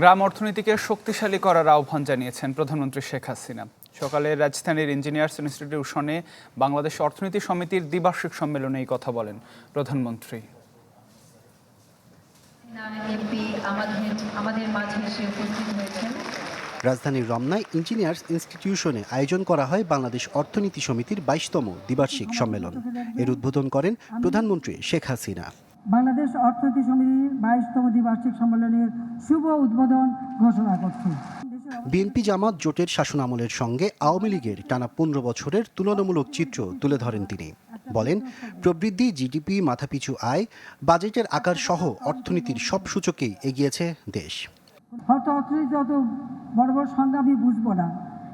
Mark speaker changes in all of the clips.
Speaker 1: গ্রাম অর্থনীতিকে শক্তিশালী করার আহ্বান জানিয়েছেন প্রধানমন্ত্রী শেখ হাসিনা। সকালে রাজধানীর ইঞ্জিনিয়ার্স ইনস্টিটিউশনে বাংলাদেশ অর্থনীতি সমিতির দ্বিবার্ষিক সম্মেলনে এই কথা বলেন প্রধানমন্ত্রী।
Speaker 2: রাজধানীর রমনায় ইঞ্জিনিয়ার্স ইনস্টিটিউশনে আয়োজন করা হয় বাংলাদেশ অর্থনীতি সমিতির বাইশতম দ্বিবার্ষিক সম্মেলন। এর উদ্বোধন করেন প্রধানমন্ত্রী শেখ হাসিনা।
Speaker 3: বাংলাদেশ অর্থনীতি সমিতির বাইশতম দ্বিবার্ষিক সম্মেলনের শুভ উদ্বোধন ঘোষণা করছি।
Speaker 2: বিএনপি জামাত জোটের শাসনামলের সঙ্গে আওয়ামী লীগের টানা পনেরো বছরের তুলনামূলক চিত্র তুলে ধরেন তিনি। বলেন প্রবৃদ্ধি জিডিপি মাথাপিছু আয় বাজেটের আকার সহ অর্থনীতির সব সূচকেই এগিয়েছে দেশ।
Speaker 3: হয়তো অর্থনীতি অত বড় বড় সংখ্যা আমি বুঝব না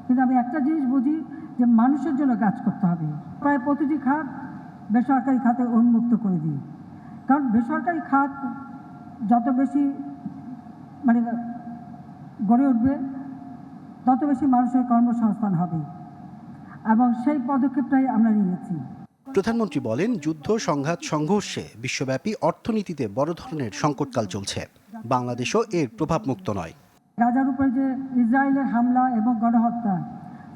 Speaker 3: কিন্তু আমি একটা জিনিস বুঝি যে মানুষের জন্য কাজ করতে হবে। প্রায় প্রতিটি খাত বেসরকারি খাতে উন্মুক্ত করে দিই। কারণ বেসরকারি খাত যত বেশি মানে গড়ে উঠবে তত বেশি মানুষের কর্মসংস্থান হবে। এবং সেই পদক্ষেপটাই আমরা নিয়েছি।
Speaker 2: প্রধানমন্ত্রী বলেন যুদ্ধ সংঘাত সংঘর্ষে বিশ্বব্যাপী অর্থনীতিতে বড় ধরনের সংকটকাল চলছে। বাংলাদেশও এর প্রভাবমুক্ত নয়।
Speaker 3: গাজার উপরে যে ইসরায়েলের হামলা এবং গণহত্যা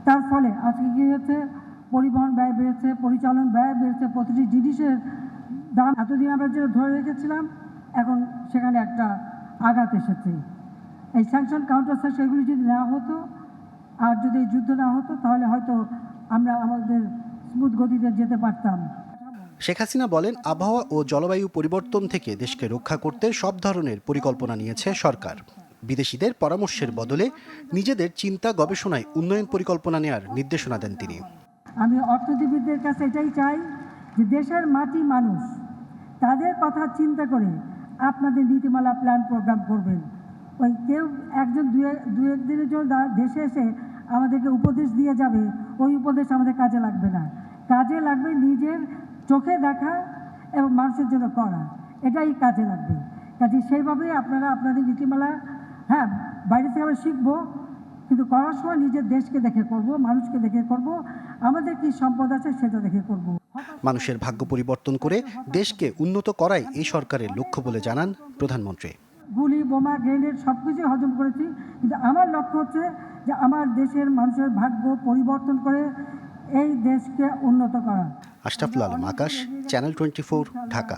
Speaker 3: তার ফলে আজকে কি হয়েছে? পরিবহন ব্যয় বেড়েছে পরিচালন ব্যয় বেড়েছে প্রতিটি জিনিসের দাম এতদিন আমরা যেটা ধরে রেখেছিলাম এখন সেখানে একটা আঘাত এসেছে। এই স্যাংশন কাউন্টার স্যাংশন এগুলি যদি না হতো আর যদি এই যুদ্ধ না হতো তাহলে হয়তো আমরা আমাদের স্মুথ গতিতে যেতে পারতাম।
Speaker 2: শেখ হাসিনা বলেন আবহাওয়া ও জলবায়ু পরিবর্তন থেকে দেশকে রক্ষা করতে সব ধরনের পরিকল্পনা নিয়েছে সরকার। বিদেশিদের পরামর্শের বদলে নিজেদের চিন্তা গবেষণায় উন্নয়ন পরিকল্পনা নেয়ার নির্দেশনা দেন তিনি।
Speaker 3: আমি অর্থনীতিবিদদের কাছে এটাই চাই যে দেশের মাটি মানুষ, তাদের কথা চিন্তা করে আপনাদের নীতিমালা প্ল্যান প্রোগ্রাম করবেন। ওই কেউ একজন দু এক- দু একদিনের জন্য দেশে এসে আমাদেরকে উপদেশ দিয়ে যাবে, ওই উপদেশ আমাদের কাজে লাগবে না। কাজে লাগবে নিজের চোখে দেখা এবং মানুষের জন্য করা। এটাই কাজে লাগবে। কাজে সেইভাবে আপনারা আপনাদের নীতিমালা হ্যাঁ বাইরে থেকে আমরা শিখব, কিন্তু করার সময় নিজের দেশকে দেখে করব, মানুষকে দেখে করব আমাদের কি সম্পদ আছে সেটা দেখে করব।
Speaker 2: মানুষের ভাগ্য পরিবর্তন করে দেশকে উন্নত করাই এই সরকারের লক্ষ্য বলে জানান প্রধানমন্ত্রী।
Speaker 3: গুলি বোমা গ্রেনেড সব কিছু হজম করেছি। কিন্তু আমার লক্ষ্য হচ্ছে যে আমার দেশের মানুষের ভাগ্য পরিবর্তন করে এই দেশকে উন্নত করা।
Speaker 2: Ashraful Alam Akash channel twenty Dhaka